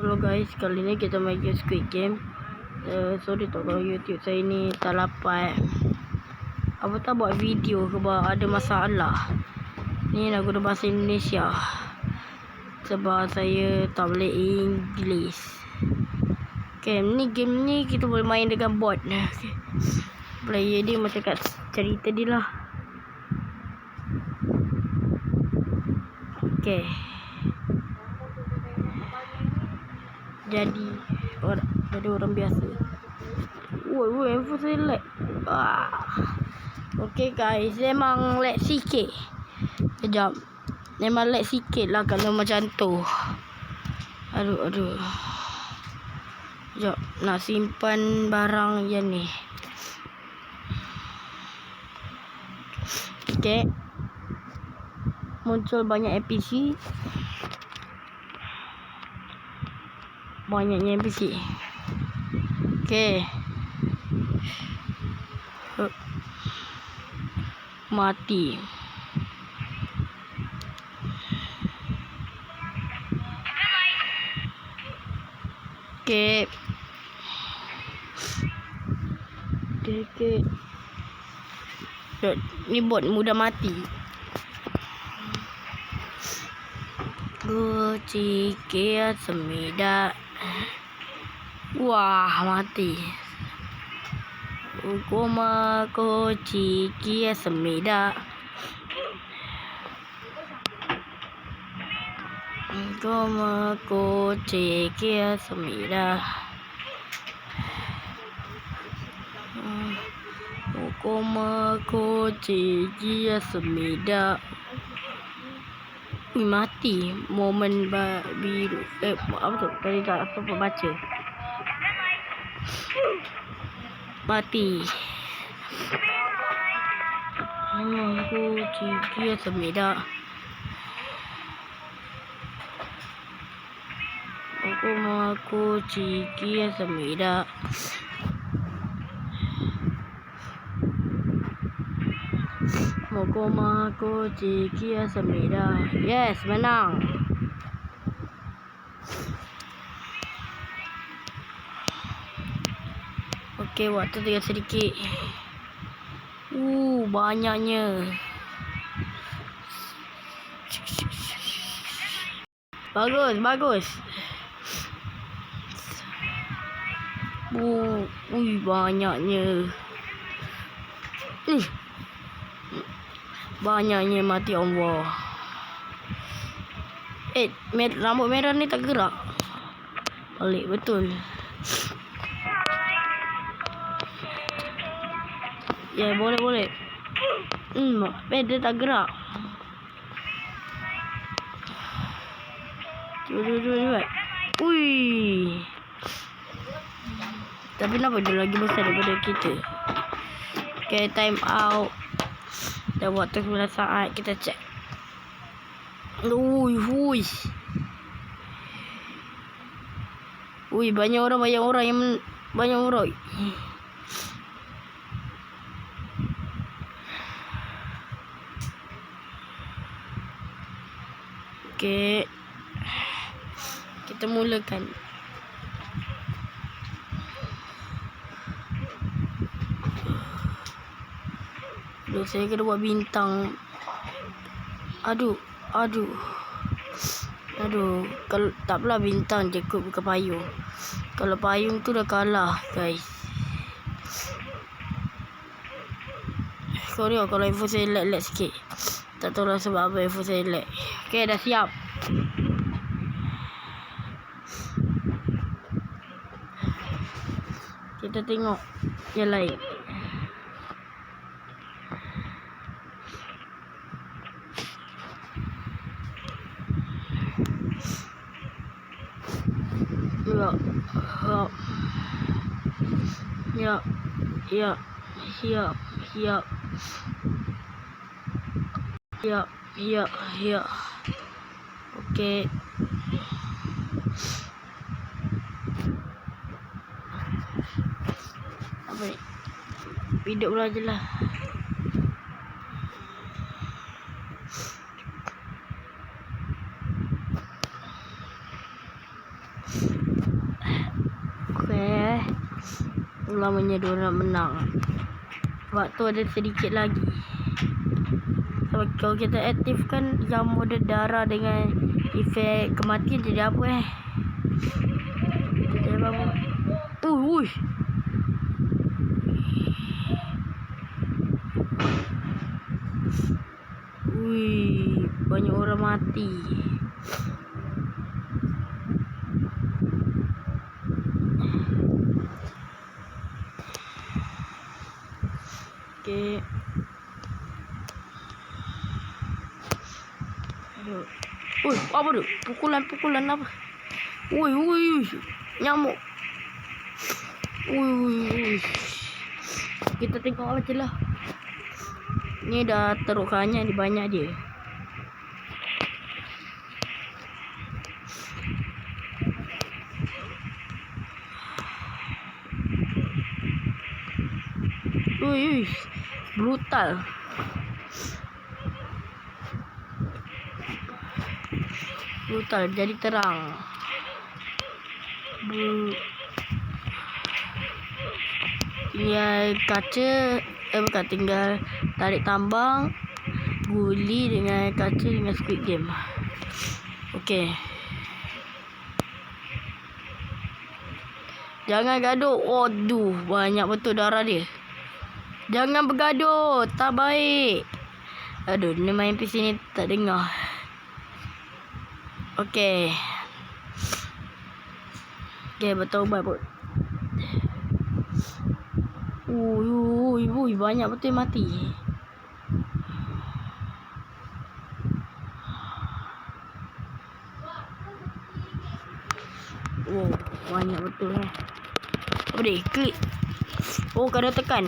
Hello guys, kali ni kita main game Squid Game. Uh, sorry tak kalau YouTube saya ni tak dapat apa tak buat video sebab ada masalah. Ni nak guna bahasa Indonesia. Sebab saya tak boleh English. Okay, ni game ni kita boleh main dengan bot. Okay. Player dia macam kat cerita dia lah. Okay. Jadi orang jadi orang biasa. Woi woi saya lag. Ah. Okay guys, memang lag sikit. Kejap. Memang lag sikit lah kalau macam tu. Aduh aduh. Sekejap. Nak simpan barang yang ni. Okay. Muncul banyak APC. banyaknya NPC. Okey. Hup. Mati. Okey. Okey, okey. Ni bot mudah mati. Kucing semida Wah, mati. Ukoma ko chiki semida. Ukoma ko chiki semida. Ukoma ko chiki semida. Ui, mati. Momen biru eh apa tu? Tadi tak apa baca. Mati. Hmm, aku cikia semida aku mau aku cikia semida Mokoma ko Cikia Semida. Yes, menang. Okey, waktu tinggal sedikit. Uh, banyaknya. Bagus, bagus. Uh, ui, banyaknya. Uh. Banyaknya mati Allah. Eh, mer rambut merah ni tak gerak. Balik betul. Ya, boleh boleh. Hmm, eh, dia tak gerak. Cuba cuba cuba cuba. Ui. Tapi kenapa dia lagi besar daripada kita? Okay, time out. Dah waktu 9 saat kita cek. Ui, ui. Ui, banyak orang, banyak orang yang banyak orang. Okey. Kita mulakan. Aduh, saya kena buat bintang. Aduh, aduh. Aduh, kalau tak pula bintang je kot bukan payung. Kalau payung tu dah kalah, guys. Sorry kalau info saya lag-lag sikit. Tak tahu lah sebab apa info saya lag. Okay, dah siap. Kita tengok yang lain. Ya. Hop. Ya. Ya. Siap. Siap. Ya. Ya. Ya. Okey. Apa ni? Hidup lah je lah. Okay. Lamanya diorang menang. Waktu ada sedikit lagi. So, kalau kita aktifkan jam mode darah dengan efek kematian jadi apa eh? Jadi apa? Uh, uish. Wih, banyak orang mati. Aduh. Ui, apa tu? Pukulan-pukulan apa? Ui, ui, ui. Nyamuk. Ui, ui, ui. Kita tengok lah. Ni dah terukannya di banyak dia. Ui, ui. Brutal. Brutal jadi terang. Bru tinggal kaca eh bukan tinggal tarik tambang guli dengan kaca dengan squid game. Okey. Jangan gaduh. Waduh banyak betul darah dia jangan bergaduh tak baik aduh ni main PC ni tak dengar okey okey bertaubat pun Ui, ui, ui, banyak betul yang mati. Oh, banyak betul eh. Dia? Klik. Oh, kena tekan.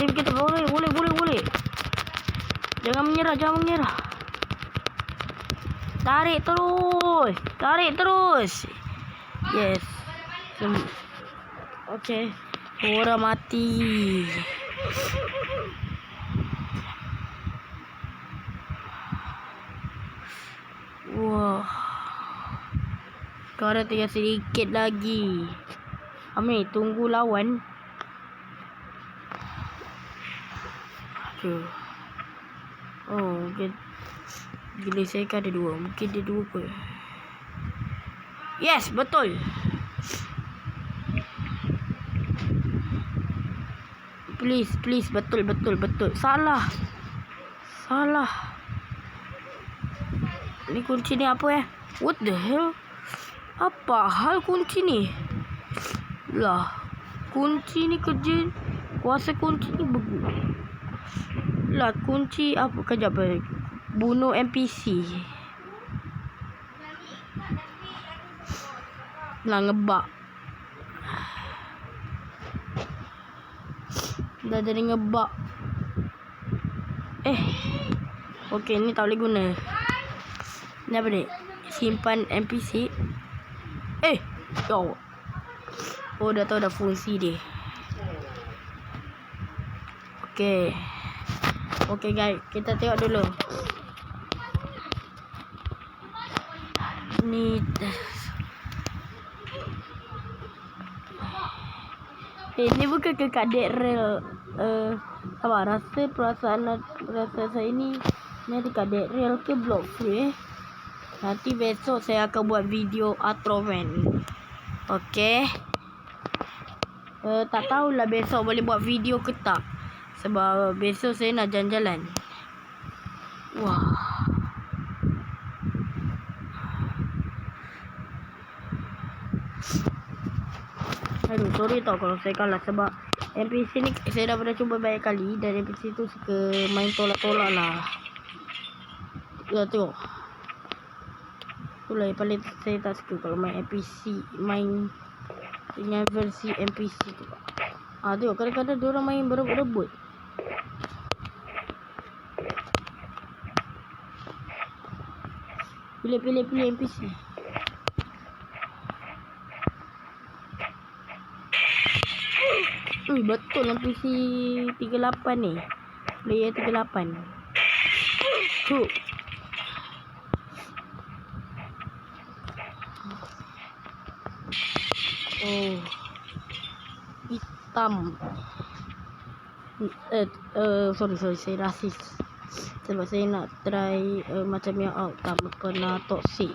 Tim kita boleh, boleh, boleh, boleh. Jangan menyerah, jangan menyerah. Tarik terus. Tarik terus. Yes. Okey. Orang mati. Wah. Sekarang tinggal sedikit lagi. Ami, tunggu lawan. Aduh. Oh, mungkin. Gila saya kan ada dua. Mungkin dia dua pun. Yes, betul. Please, please. Betul, betul, betul. Salah. Salah. Ni kunci ni apa eh? What the hell? Apa hal kunci ni? Lah. Kunci ni kerja. Kuasa kunci ni begu. Lah kunci apa kejap eh. Bunuh NPC. Lah ngebak. Dah jadi ngebak. Eh. Okey, ni tak boleh guna. Ni apa ni? Simpan NPC. Eh. Yo. Oh, dah tahu dah fungsi dia. Okey. Okey guys, kita tengok dulu. Ni Eh, ni bukan ke kadek real uh, apa rasa perasaan rasa saya ni ni ada kadek real ke block free eh? Nanti besok saya akan buat video Atroman. Okey? Uh, tak tahulah besok boleh buat video ke tak sebab besok saya nak jalan-jalan wah Aduh, sorry tau kalau saya kalah sebab NPC ni saya dah pernah cuba banyak kali dan NPC tu suka main tolak-tolak lah. Ya tengok. Itulah yang paling saya tak suka kalau main NPC, main dengan versi NPC tu. Ah tengok kadang-kadang dia orang main berebut-rebut. Pilih pilih pilih NPC. Ui, betul lah NPC 38 ni. Player 38 Cuk Oh. Hitam. Eh, uh, sorry, sorry, saya rasis. Sebab saya nak try uh, macam yang out. Tak pernah toxic.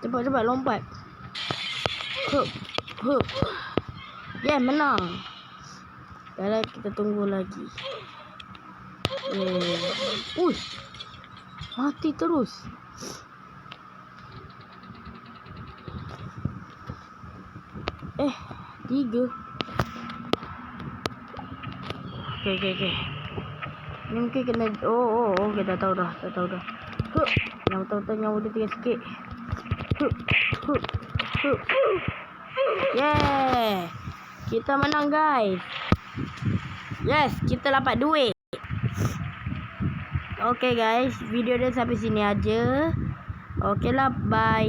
Cepat, cepat. Lompat. Hup. Hup. Yeah, menang. Sekarang kita tunggu lagi. Yeah. Uish. Mati terus. Eh, tiga. Okay, okay, okay. Ni mungkin kena... Oh, oh, oh. Dah tahu dah. Dah tahu dah. Hup. Yang betul-betul nyawa dia tinggal sikit. Hup. Hup. Hup. Yeah. Kita menang, guys. Yes, kita dapat duit. Okay guys, video dia sampai sini aja. Okay lah, bye.